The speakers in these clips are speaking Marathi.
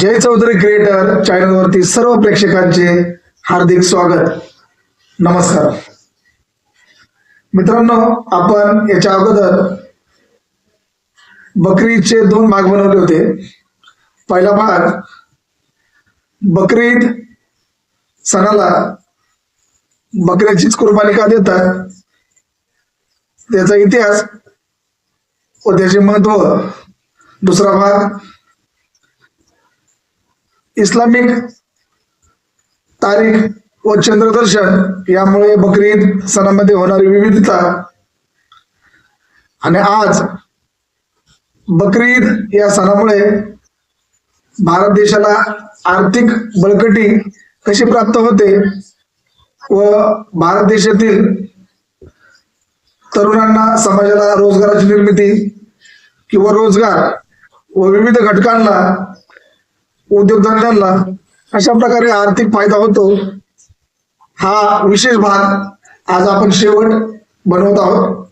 जय चौधरी क्रिएटर चॅनलवरती सर्व प्रेक्षकांचे हार्दिक स्वागत. नमस्कार. मित्रांनो आपण याच्या अगोदर बकरीचे दोन भाग बनवले होते. पहिला भाग बकरीद सणाला बकऱ्याचीच कुर्बानी का देतात? त्याचा इतिहास व त्याचे महत्त्व. दुसरा भाग इस्लामिक तारीख व चंद्रदर्शन यामुळे बकरीद सणामध्ये होणारी विविधता. आणि आज बकरीद या सणामुळे भारत देशाला आर्थिक बळकटी कशी प्राप्त होते व भारत देशातील तरुणांना समाजाला रोजगाराची निर्मिती किंवा रोजगार व विविध घटकांना उद्योगधंद्यांना अशा प्रकारे आर्थिक फायदा होतो. हा विशेष भाग आज आपण शेवट बनवत आहोत.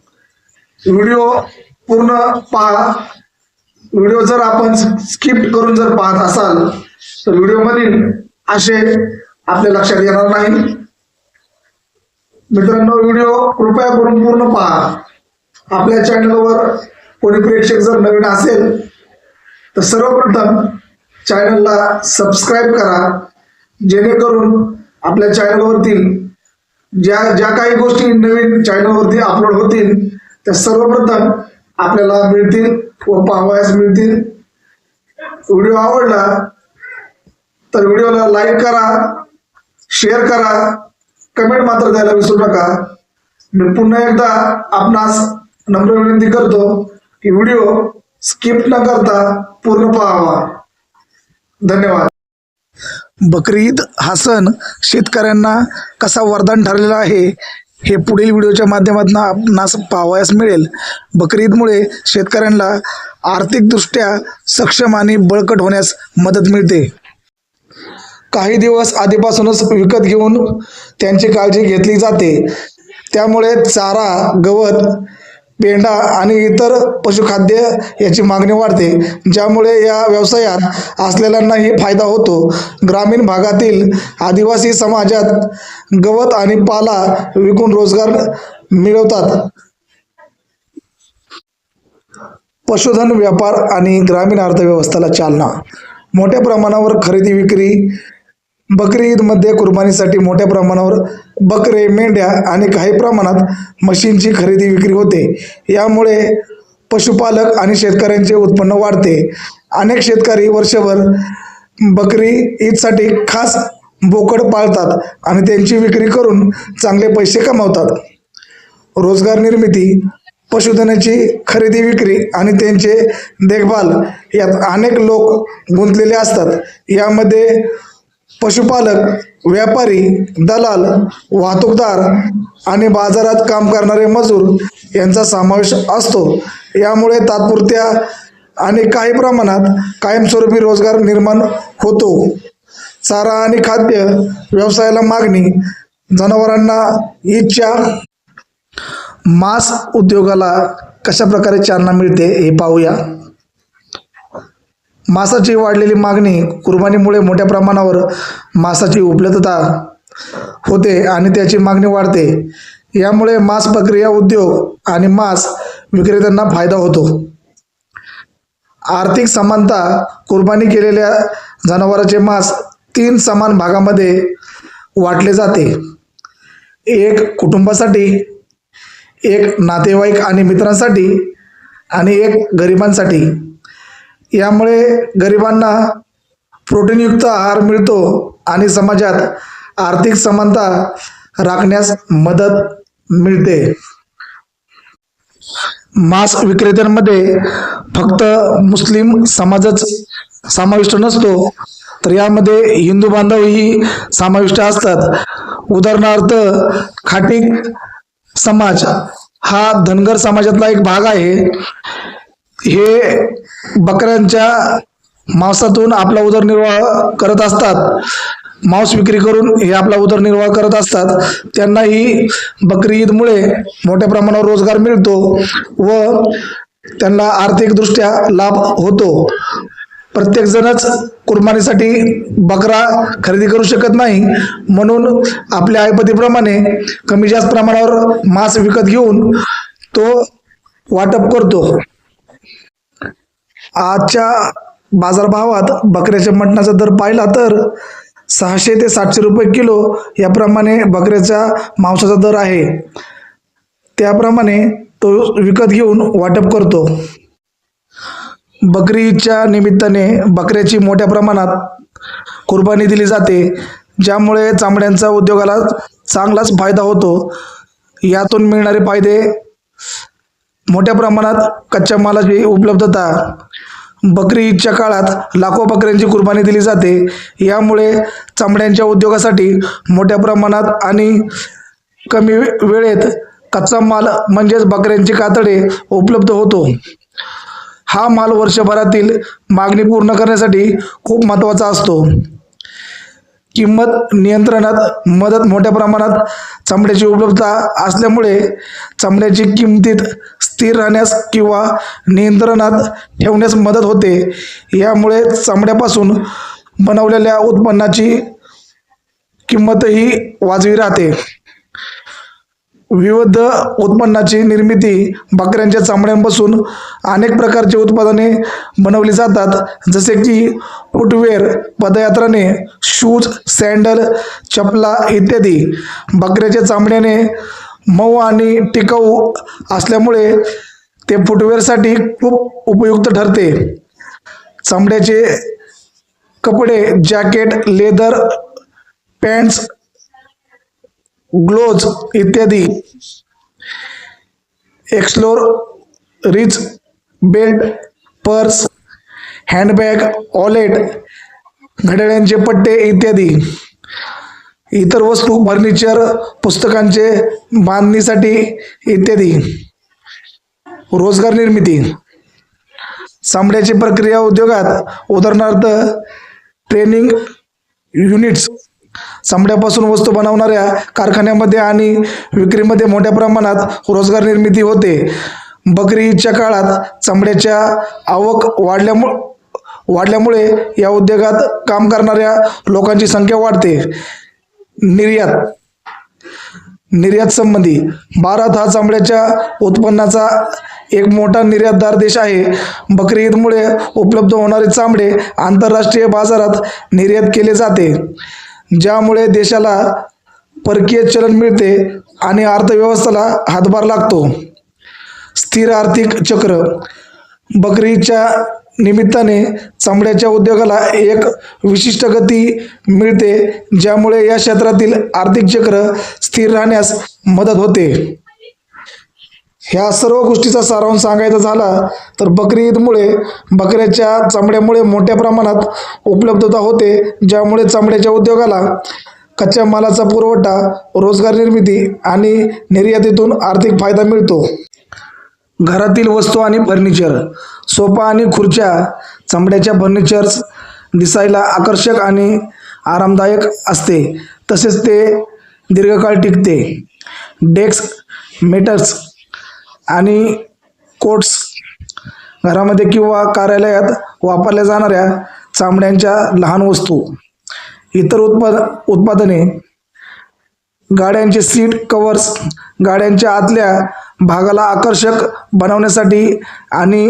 व्हिडिओ पूर्ण पहा. व्हिडिओ जर आपण स्किप करून जर पाहत असाल तर व्हिडिओमधील असे आपल्या लक्षात येणार नाही. मित्रांनो व्हिडिओ कृपया करून पूर्ण पहा. आपल्या चॅनलवर कोणी प्रेक्षक जर नवीन असेल तर सर्वप्रथम चॅनलला सबस्क्राईब करा जेणेकरून आपल्या चॅनलवरती ज्या ज्या काही गोष्टी नवीन चॅनलवरती अपलोड होतील त्या सर्वप्रथम आपल्याला मिळतील व पाहावयास मिळतील. व्हिडिओ आवडला तर व्हिडिओला लाईक करा शेअर करा कमेंट मात्र द्यायला विसरू नका. मी पुन्हा एकदा आपणास नम्र विनंती करतो की व्हिडिओ स्किप न करता पूर्ण पाहावा. धन्यवाद. बकरीद हा सण शेतकऱ्यांना कसा वरदान ठरलेला आहे हे पुढील व्हिडिओच्या माध्यमातून आपणास पाहावयास मिळेल. बकरी ईदमुळे शेतकऱ्यांना आर्थिकदृष्ट्या सक्षम आणि बळकट होण्यास मदत मिळते. काही दिवस आधीपासूनच विकत घेऊन त्यांची काळजी घेतली जाते. त्यामुळे चारा गवत पेंडा आणि इतर पशुखाद्य याची मागणी वाढते ज्यामुळे या व्यवसायात असलेल्यांनाही फायदा होतो. ग्रामीण भागातील आदिवासी समाजात गवत आणि पाला विकून रोजगार मिळवतात. पशुधन व्यापार आणि ग्रामीण अर्थव्यवस्थेला चालना. मोठ्या प्रमाणावर खरेदी विक्री बकरी ईदमध्ये कुर्बानीसाठी मोठ्या प्रमाणावर बकरे मेंढ्या आणि काही प्रमाणात म्हशींची खरेदी विक्री होते. यामुळे पशुपालक आणि शेतकऱ्यांचे उत्पन्न वाढते. अनेक शेतकरी वर्षभर बकरी ईदसाठी खास बोकड पाळतात आणि त्यांची विक्री करून चांगले पैसे कमावतात. रोजगार निर्मिती पशुधनाची खरेदी विक्री आणि त्यांचे देखभाल यात अनेक लोक गुंतलेले असतात. यामध्ये पशुपालक व्यापारी दलाल वाहतूकदार आणि बाजारात काम करणारे मजूर यांचा समावेश असतो. यामुळे तात्पुरत्या आणि काही प्रमाणात कायमस्वरूपी रोजगार निर्माण होतो. चारा आणि खाद्य व्यवसायाला मागणी जनावरांना इच्छा मांस उद्योगाला कशा प्रकारे चालना मिळते हे पाहूया. मांसाची वाढलेली मागणी कुर्बानीमुळे मोठ्या प्रमाणावर मांसाची उपलब्धता होते आणि त्याची मागणी वाढते. यामुळे मांस प्रक्रिया उद्योग आणि मांस विक्रेत्यांना फायदा होतो. आर्थिक समानता कुर्बानी केलेल्या जनावरांचे मांस तीन समान भागामध्ये वाटले जाते. एक कुटुंबासाठी एक नातेवाईक आणि मित्रांसाठी आणि एक गरिबांसाठी. यामुळे गरिबांना प्रोटीनयुक्त आहार मिळतो आणि समाजात आर्थिक समानता राखण्यास मदत मिळते. मांस विक्रेत्यांमध्ये फक्त मुस्लिम समाजच समाविष्ट नसतो तर यामध्ये हिंदू बांधवही समाविष्ट असतात. उदाहरणार्थ खाटीक समाज हा धनगर समाजातला एक भाग आहे. हे बकऱ्यांच्या मांसातून आपला उदरनिर्वाह करत असतात. मांस विक्री करून हे आपला उदरनिर्वाह करत असतात. त्यांनाही बकरी ईदमुळे मोठ्या प्रमाणावर रोजगार मिळतो व त्यांना आर्थिकदृष्ट्या लाभ होतो. प्रत्येकजणच कुर्बानीसाठी बकरा खरेदी करू शकत नाही. म्हणून आपल्या आयपतीप्रमाणे कमी जास्त प्रमाणावर मांस विकत घेऊन तो वाटप करतो. आजच्या बाजारभावात बकऱ्याच्या मटणाचा दर पाहिला तर सहाशे ते सातशे रुपये किलो याप्रमाणे बकऱ्याच्या मांसाचा दर आहे. त्याप्रमाणे तो विकत घेऊन वाटप करतो. बकरीच्या निमित्ताने बकऱ्याची मोठ्या प्रमाणात कुर्बानी दिली जाते ज्यामुळे चामड्यांचा उद्योगाला चांगलाच फायदा होतो. यातून मिळणारे फायदे मोठ्या प्रमाणात कच्च्या मालाची उपलब्धता बकरी ईदच्या काळात लाखो बकऱ्यांची कुर्बानी दिली जाते. यामुळे चामड्यांच्या उद्योगासाठी मोठ्या प्रमाणात आणि कमी वेळेत कच्चा माल म्हणजेच बकऱ्यांची कातडे उपलब्ध होतो. हा माल वर्षभरातील मागणी पूर्ण करण्यासाठी खूप महत्त्वाचा असतो. किंमत नियंत्रणात मदत मोठ्या प्रमाणात चामड्याची उपलब्धता असल्यामुळे चामड्याची किंमतीत स्थिर राहण्यास किंवा नियंत्रणात ठेवण्यास मदत होते. यामुळे चामड्यापासून बनवलेल्या उत्पन्नाची किंमतही वाजवी राहते. विविध उत्पन्नाची निर्मिती बकऱ्यांच्या चामड्यांपासून अनेक प्रकारचे उत्पादने बनवली जातात. जसे की फुटवेअर पदयात्राने शूज सँडल चपला इत्यादी. बकऱ्याच्या चामड्याने मऊ आणि टिकाऊ असल्यामुळे ते फुटवेअरसाठी खूप उपयुक्त ठरते. चामड्याचे कपडे जॅकेट लेदर पॅन्ट्स ग्लोज इत्यादी. Explore rich belt purse handbag wallet घड्याळ्यांचे पट्टे इत्यादी. इतर वस्तू फर्निचर पुस्तकांचे बांधणीसाठी इत्यादी. रोजगार निर्मिती. चामड्याची प्रक्रिया उद्योगात. उदाहरणार्थ ट्रेनिंग युनिट्स चामड्यापासून वस्तू बनवणाऱ्या कारखान्यामध्ये आणि विक्रीमध्ये मोठ्या प्रमाणात रोजगार निर्मिती होते. बकरी ईदच्या काळात चामड्याच्या आवक वाढल्यामुळे वाढल्यामुळे या उद्योगात काम करणाऱ्या लोकांची संख्या वाढते. निर्यात निर्यात संबंधी भारत हा चामड्याच्या उत्पन्नाचा एक मोठा निर्यातदार देश आहे. बकरी ईदमुळे उपलब्ध होणारे चामडे आंतरराष्ट्रीय बाजारात निर्यात केले जाते. ज्यामुळे देशाला परकीय चलन मिळते आणि अर्थव्यवस्थेला हातभार लागतो. स्थिर आर्थिक चक्र बकरीच्या निमित्ताने चामड्याच्या उद्योगाला एक विशिष्ट गती मिळते ज्यामुळे या क्षेत्रातील आर्थिक चक्र स्थिर राहण्यास मदत होते. ह्या सर्व गोष्टीचा सारांश सांगायचा झाला तर बकरी ईदमुळे बकऱ्याच्या चामड्यामुळे मोठ्या प्रमाणात उपलब्धता होते ज्यामुळे चामड्याच्या उद्योगाला कच्च्या मालाचा पुरवठा रोजगार निर्मिती आणि निर्यातीतून आर्थिक फायदा मिळतो. घरातील वस्तू आणि फर्निचर सोफा आणि खुर्च्या चामड्याच्या फर्निचर्स दिसायला आकर्षक आणि आरामदायक असते तसेच ते दीर्घकाळ टिकते. डेस्क मेटर्स आणि कोट्स घरामध्ये किंवा कार्यालयात वापरल्या जाणाऱ्या चामड्यांच्या लहान वस्तू इतर उत्पाद उत्पादने गाड्यांचे सीट कवर्स गाड्यांच्या आतल्या भागाला आकर्षक बनवण्यासाठी आणि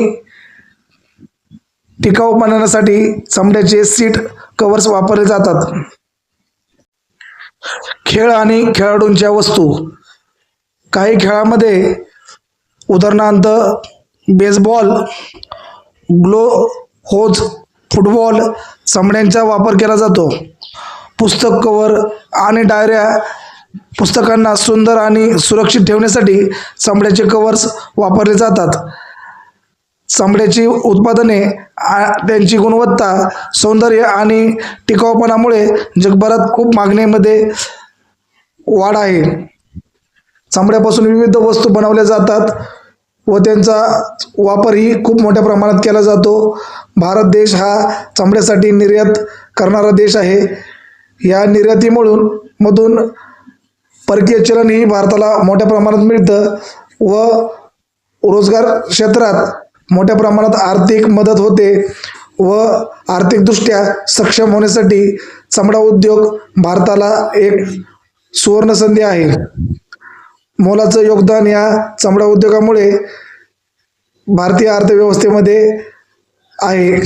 टिकाऊ बनवण्यासाठी चामड्याचे सीट कवर्स वापरले जातात. खेळ आणि खेळाडूंच्या वस्तू. काही खेळामध्ये उदाहरणार्थ बेसबॉल ग्लो होज फुटबॉल चामड्यांचा वापर केला जातो. पुस्तक कवर आणि डायऱ्या पुस्तकांना सुंदर आणि सुरक्षित ठेवण्यासाठी चामड्याचे कवर्स वापरले जातात. चामड्याची उत्पादने त्यांची गुणवत्ता सौंदर्य आणि टिकाऊपणामुळे जगभरात खूप मागणीमध्ये वाढ आहे. चामड्यापासून विविध वस्तू बनवल्या जातात व त्यांचा वापरही खूप मोठ्या प्रमाणात केला जातो. भारत देश हा चामड्यासाठी निर्यात करणारा देश आहे. या निर्यातीमधून मधून परकीय चलनही भारताला मोठ्या प्रमाणात मिळतं व रोजगार क्षेत्रात मोठ्या प्रमाणात आर्थिक मदत होते व आर्थिकदृष्ट्या सक्षम होण्यासाठी चमडा उद्योग भारताला एक सुवर्णसंधी आहे. मोलाचं योगदान या चमडा उद्योगामुळे भारतीय अर्थव्यवस्थेमध्ये आहे.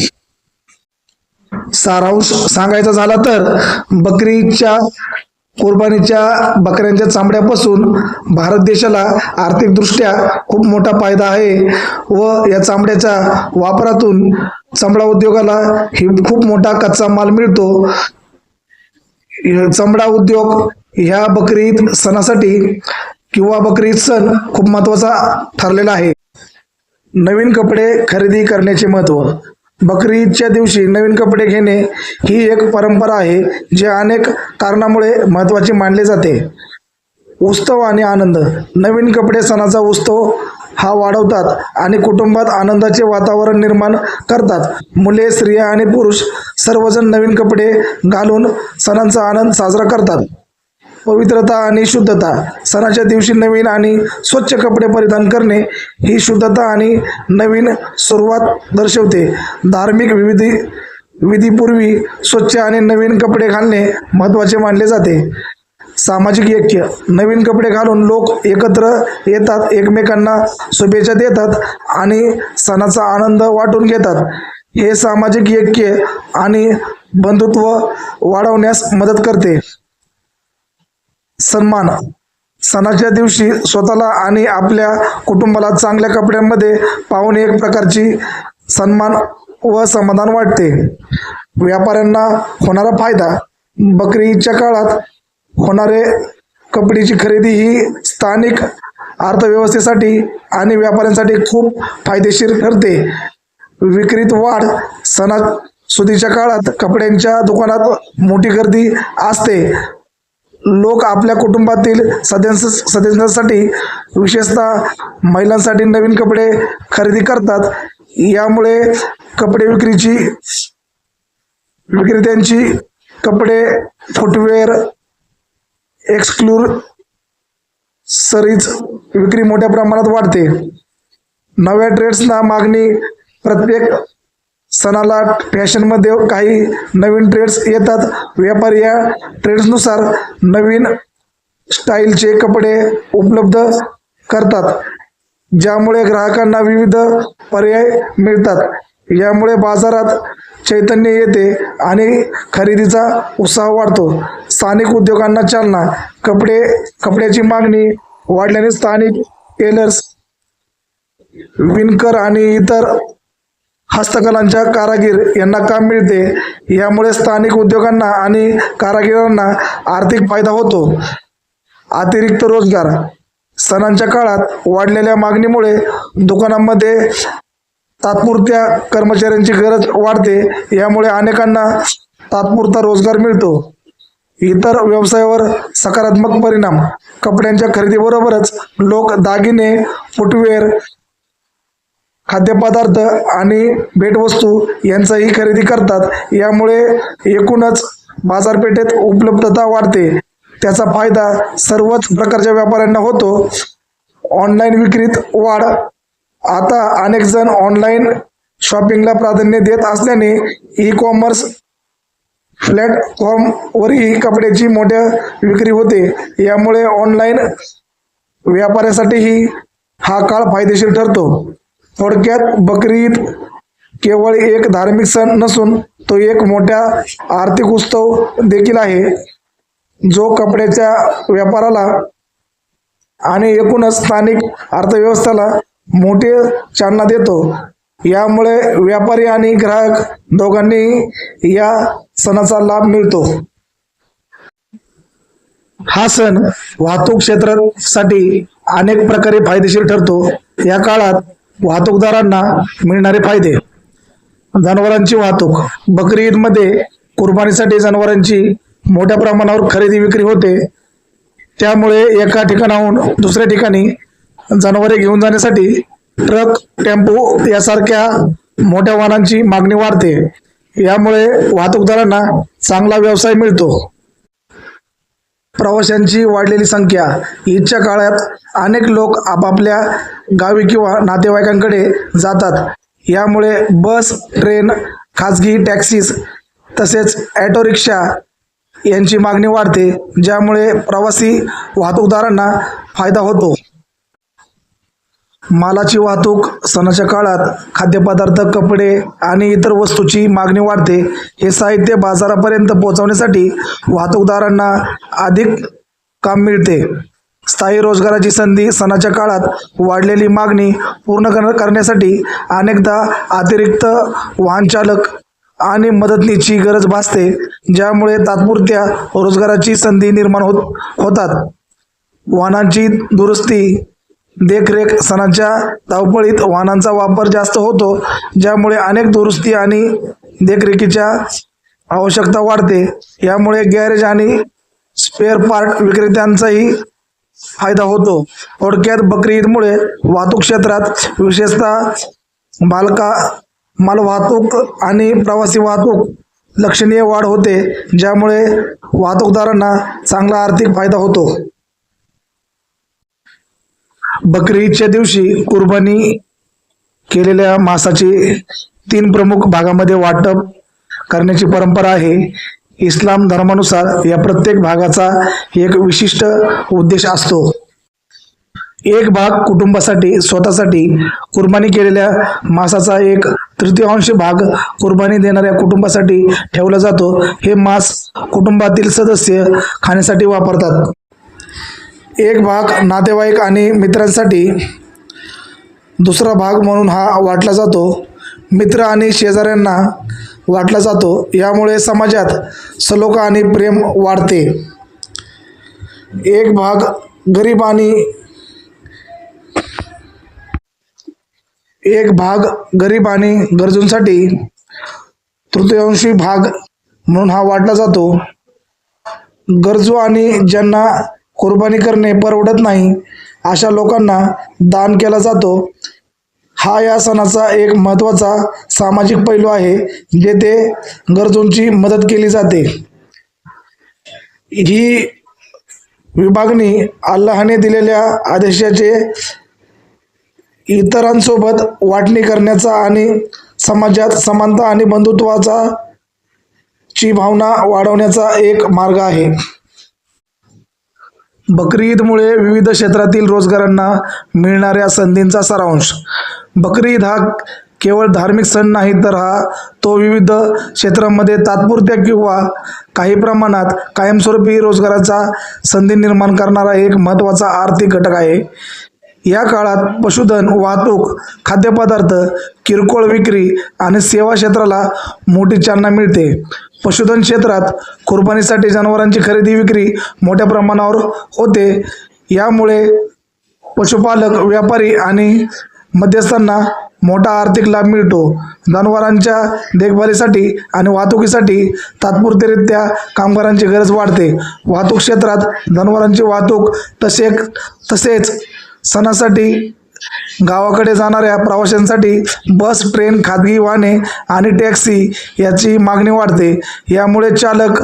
सारांश सांगायचा झाला तर बकरीच्या कुर्बानीच्या बकऱ्यांच्या चामड्यापासून भारत देशाला आर्थिकदृष्ट्या खूप मोठा फायदा आहे व या चामड्याच्या वापरातून चमडा उद्योगाला ही खूप मोठा कच्चा माल मिळतो. चमडा चामडा उद्योग ह्या बकरीद सणासाठी किंवा बकरी सण खूप महत्त्वाचा ठरलेला आहे. नवीन कपडे खरेदी करण्याचे महत्त्व. बकरी ईदच्या दिवशी नवीन कपडे घेणे ही एक परंपरा आहे जे अनेक कारणामुळे महत्त्वाचे मानले जाते. उत्सव आणि आनंद. नवीन कपडे सणाचा उत्सव हा वाढवतात आणि कुटुंबात आनंदाचे वातावरण निर्माण करतात. मुले स्त्रिया आणि पुरुष सर्वजण नवीन कपडे घालून सणांचा आनंद साजरा करतात. पवित्रता आणि शुद्धता सणाच्या दिवशी नवीन आणि स्वच्छ कपडे परिधान करणे ही शुद्धता आणि नवीन सुरुवात दर्शवते. धार्मिक विविधी विधीपूर्वी स्वच्छ आणि नवीन कपडे घालणे महत्त्वाचे मानले जाते. सामाजिक ऐक्य नवीन कपडे घालून लोक एकत्र येतात एकमेकांना शुभेच्छा देतात आणि सणाचा आनंद वाटून घेतात. हे सामाजिक ऐक्य आणि बंधुत्व वाढवण्यास मदत करते. सन्मान. सणाच्या दिवशी स्वतःला आणि आपल्या कुटुंबाला चांगल्या कपड्यांमध्ये पाहून एक प्रकारची सन्मान व समाधान वाटते. व्यापाऱ्यांना होणारा फायदा बकरीच्या काळात होणारे कपड्याची खरेदी ही स्थानिक अर्थव्यवस्थेसाठी आणि व्यापाऱ्यांसाठी खूप फायदेशीर ठरते. विक्रीत वाढ सणासुदीच्या काळात कपड्यांच्या दुकानात मोठी गर्दी असते. लोक आपल्या कुटुंबातील सदस्य सदस्यांसाठी विशेषतः महिलांसाठी नवीन कपडे खरेदी करतात. यामुळे कपडे विक्रीची विक्रेत्यांची कपडे फुटवेअर एक्सक्लूर सरीज विक्री मोठ्या प्रमाणात वाढते. नव्या ट्रेड्सना मागणी प्रत्येक सणाला फॅशनमध्ये काही नवीन ट्रेड्स येतात. व्यापारी या ट्रेड्सनुसार नवीन स्टाईलचे कपडे उपलब्ध करतात ज्यामुळे ग्राहकांना विविध पर्याय मिळतात. यामुळे बाजारात चैतन्य येते आणि खरेदीचा उत्साह वाढतो. स्थानिक उद्योगांना चालना कपडे कपड्याची मागणी वाढल्याने स्थानिक टेलर्स विणकर आणि इतर हस्तकलांच्या कारागीर यांना काम मिळते. यामुळे स्थानिक उद्योगांना आणि कारागिरांना आर्थिक फायदा होतो. अतिरिक्त रोजगार. सणांच्या काळात वाढलेल्या मागणीमुळे दुकानांमध्ये तात्पुरत्या कर्मचाऱ्यांची गरज वाढते. यामुळे अनेकांना तात्पुरता रोजगार मिळतो. इतर व्यवसायावर सकारात्मक परिणाम. कपड्यांच्या खरेदीबरोबरच लोक दागिने फुटवेअर खाद्यपदार्थ आणि भेटवस्तू यांचाही खरेदी करतात. यामुळे एकूणच बाजारपेठेत उपलब्धता वाढते. त्याचा फायदा सर्वच प्रकारच्या व्यापाऱ्यांना होतो. ऑनलाईन विक्रीत वाढ. आता अनेक जण ऑनलाईन शॉपिंगला प्राधान्य देत असल्याने ई कॉमर्स प्लॅटफॉर्मवरही कपड्याची मोठ्या विक्री होते. यामुळे ऑनलाईन व्यापाऱ्यासाठीही हा काळ फायदेशीर ठरतो. थोडक्यात बकरी ईद केवळ एक धार्मिक सण नसून तो एक मोठ्या आर्थिक उत्सव देखील आहे. जो कपड्याच्या व्यापाराला आणि एकूणच स्थानिक अर्थव्यवस्थेला मोठे चालना देतो. यामुळे व्यापारी आणि ग्राहक दोघांनी या सणाचा लाभ मिळतो. हा सण वाहतूक क्षेत्रासाठी अनेक प्रकारे फायदेशीर ठरतो. या काळात वाहतूकदारांना मिळणारे फायदे. जनावरांची वाहतूक. बकरी ईदमध्ये कुर्बानीसाठी जनावरांची मोठ्या प्रमाणावर खरेदी विक्री होते. त्यामुळे एका ठिकाणाहून दुसऱ्या ठिकाणी जनावरे घेऊन जाण्यासाठी ट्रक टेम्पो यासारख्या मोठ्या वाहनांची मागणी वाढते. यामुळे वाहतूकदारांना चांगला व्यवसाय मिळतो. प्रवाशांची वाढलेली संख्या. ईदच्या काळात अनेक लोक आपापल्या गावी किंवा नातेवाईकांकडे जातात. यामुळे बस ट्रेन खाजगी टॅक्सीज तसेच ॲटो रिक्षा यांची मागणी वाढते ज्यामुळे प्रवासी वाहतूकदारांना फायदा होतो. मालाची वाहतूक सणाच्या काळात खाद्यपदार्थ कपडे आणि इतर वस्तूची मागणी वाढते. हे साहित्य बाजारापर्यंत पोहोचवण्यासाठी वाहतूकदारांना अधिक काम मिळते. स्थायी रोजगाराची संधी सणाच्या काळात वाढलेली मागणी पूर्ण कर करण्यासाठी अनेकदा अतिरिक्त वाहनचालक आणि मदतनीची गरज भासते ज्यामुळे तात्पुरत्या रोजगाराची संधी निर्माण होत होतात. वाहनांची दुरुस्ती देखरेख सणाच्या धावपळीत वाहनांचा वापर जास्त होतो ज्यामुळे अनेक दुरुस्ती आणि देखरेखीच्या आवश्यकता वाढते. यामुळे गॅरेज आणि स्पेअर पार्ट विक्रेत्यांचाही फायदा होतो. थोडक्यात बकरी ईदमुळे वाहतूक क्षेत्रात विशेषतः मालका मालवाहतूक आणि प्रवासी वाहतूक लक्षणीय वाढ होते ज्यामुळे वाहतूकदारांना चांगला आर्थिक फायदा होतो. बकरी ईदच्या दिवशी कुर्बानी केलेल्या मांसाची तीन प्रमुख भागामध्ये वाटप करण्याची परंपरा आहे. इस्लाम धर्मानुसार या प्रत्येक भागाचा एक विशिष्ट उद्देश असतो. एक भाग कुटुंबासाठी स्वतःसाठी कुर्बानी केलेल्या मांसाचा एक तृतीयांश भाग कुर्बानी देणाऱ्या कुटुंबासाठी ठेवला जातो. हे मांस कुटुंबातील सदस्य खाण्यासाठी वापरतात. एक भाग नातेवाईक आणि मित्रांसाठी दुसरा भाग म्हणून हा वाटला जातो. मित्र आणि शेजाऱ्यांना वाटला जातो. यामुळे समाजात सलोखा आणि प्रेम वाढते. एक भाग गरीब आणि एक भाग गरीब आणि गरजूंसाठी तृतीयांशी भाग म्हणून हा वाटला जातो. गरजू आणि ज्यांना कुर्बानी करणे परवडत नाही. अशा लोकांना दान केला जातो. हा या सणाचा एक महत्त्वाचा सामाजिक पैलू आहे जेथे गरजूंची मदत केली जाते. ही विभागणी अल्लाहने दिलेल्या आदेशाचे इतरांसोबत वाटणी करण्याचा आणि समाजात समानता आणि बंधुत्वाचा ची भावना वाढवण्याचा एक मार्ग आहे. बकरी ईदमुळे विविध क्षेत्रातील रोजगारांना मिळणाऱ्या संधींचा सारांश. बकरी ईद हा केवळ धार्मिक सण नाही तर हा तो विविध क्षेत्रांमध्ये तात्पुरत्या किंवा काही प्रमाणात कायमस्वरूपी रोजगाराचा संधी निर्माण करणारा एक महत्त्वाचा आर्थिक घटक आहे. या काळात पशुधन वाहतूक खाद्यपदार्थ किरकोळ विक्री आणि सेवा क्षेत्राला मोठी चालना मिळते. पशुधन क्षेत्रात कुर्बानीसाठी जनावरांची खरेदी विक्री मोठ्या प्रमाणावर होते. यामुळे पशुपालक व्यापारी आणि मध्यस्थांना मोठा आर्थिक लाभ मिळतो. जनावरांच्या देखभालीसाठी आणि वाहतुकीसाठी तात्पुरतेरित्या कामगारांची गरज वाढते. वाहतूक क्षेत्रात जनावरांची वाहतूक तसे तसेच सणासाठी गावाकडे जाणाऱ्या प्रवाशांसाठी बस ट्रेन खाजगी वाहने आणि टॅक्सी याची मागणी वाढते. यामुळे चालक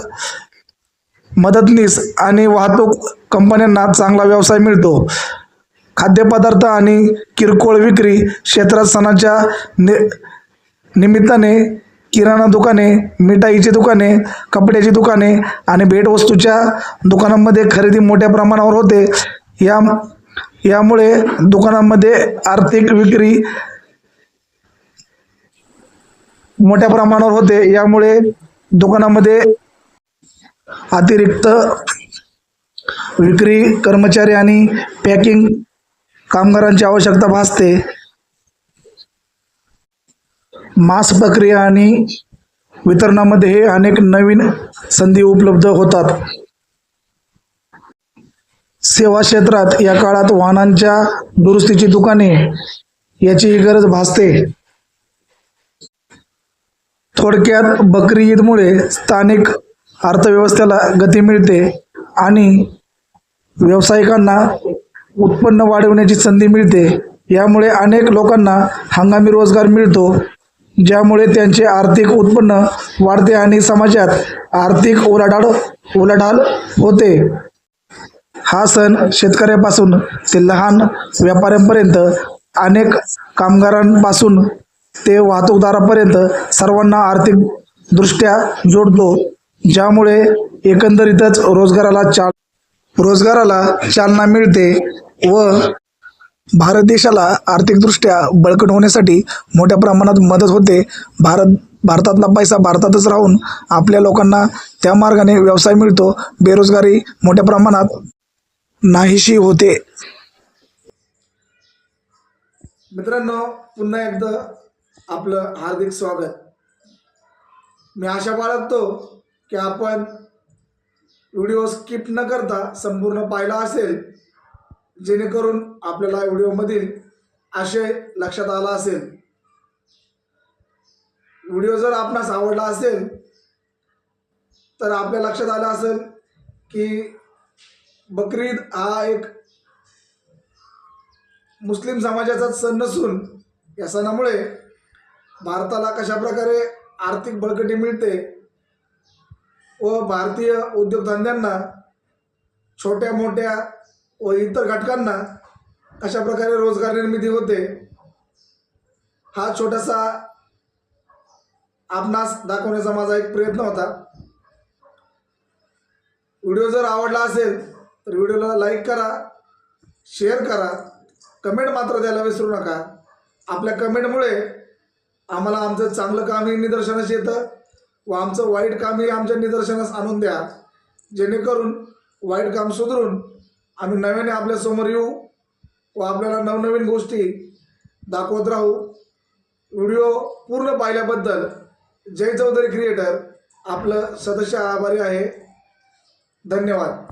मदतनीस आणि वाहतूक कंपन्यांना चांगला व्यवसाय मिळतो. खाद्यपदार्थ आणि किरकोळ विक्री क्षेत्रात सणाच्या नि निमित्ताने किराणा दुकाने मिठाईची दुकाने कपड्याची दुकाने आणि भेटवस्तूच्या दुकानांमध्ये खरेदी मोठ्या प्रमाणावर होते. या यामुळे दुकानांमध्ये आर्थिक विक्री मोठ्या प्रमाणावर होते. यामुळे दुकानामध्ये अतिरिक्त विक्री कर्मचारी आणि पॅकिंग कामगारांची आवश्यकता भासते. मास प्रक्रिया आणि वितरणामध्ये हे अनेक नवीन संधी उपलब्ध होतात. सेवा क्षेत्रात या काळात वाहनांच्या दुरुस्तीची दुकाने याची गरज भासते. थोडक्यात बकरी ईदमुळे स्थानिक अर्थव्यवस्थेला गती मिळते आणि व्यावसायिकांना उत्पन्न वाढवण्याची संधी मिळते. यामुळे अनेक लोकांना हंगामी रोजगार मिळतो ज्यामुळे त्यांचे आर्थिक उत्पन्न वाढते आणि समाजात आर्थिक उलाढाल उलाढाल होते. हा सण शेतकऱ्यापासून ते लहान व्यापाऱ्यांपर्यंत अनेक कामगारांपासून ते वाहतूकदारापर्यंत सर्वांना आर्थिकदृष्ट्या जोडतो ज्यामुळे एकंदरीतच रोजगाराला चाल रोजगाराला चालना मिळते व भारत देशाला आर्थिकदृष्ट्या बळकट होण्यासाठी मोठ्या प्रमाणात मदत होते. भारत भारतातला पैसा भारतातच राहून आपल्या लोकांना त्या मार्गाने व्यवसाय मिळतो. बेरोजगारी मोठ्या प्रमाणात नाहीशी होते. मित्रांनो पुन्हा एकदा आपलं हार्दिक स्वागत. मी आशा बाळगतो की आपण व्हिडिओ स्किप न करता संपूर्ण पाहिला असेल जेणेकरून आपल्याला व्हिडिओमधील आशय लक्षात आला असेल. व्हिडिओ जर आपणास आवडला असेल तर आपल्या लक्षात आलं असेल की बकरीद हा एक मुस्लिम समाजाचा सण नसून या सणामुळे भारताला कशा प्रकारे आर्थिक बळकटी मिळते व भारतीय उद्योगधंद्यांना छोट्या मोठ्या व इतर घटकांना कशा प्रकारे रोजगार निर्मिती होते हा छोटासा आपणास दाखवण्याचा माझा एक प्रयत्न होता. व्हिडिओ जर आवडला असेल तर व्हिडिओला लाईक करा शेअर करा कमेंट मात्र द्यायला विसरू नका. आपल्या कमेंटमुळे आम्हाला आमचं चांगलं कामही निदर्शनास येतं व आमचं वाईट कामही आमच्या निदर्शनास आणून द्या. जेणेकरून वाईट काम सुधरून आम्ही नव्याने आपल्यासमोर येऊ व आपल्याला नवनवीन गोष्टी दाखवत राहू. व्हिडिओ पूर्ण पाहिल्याबद्दल जय चौधरी क्रिएटर. आपलं सदस्य आभारी आहे. धन्यवाद.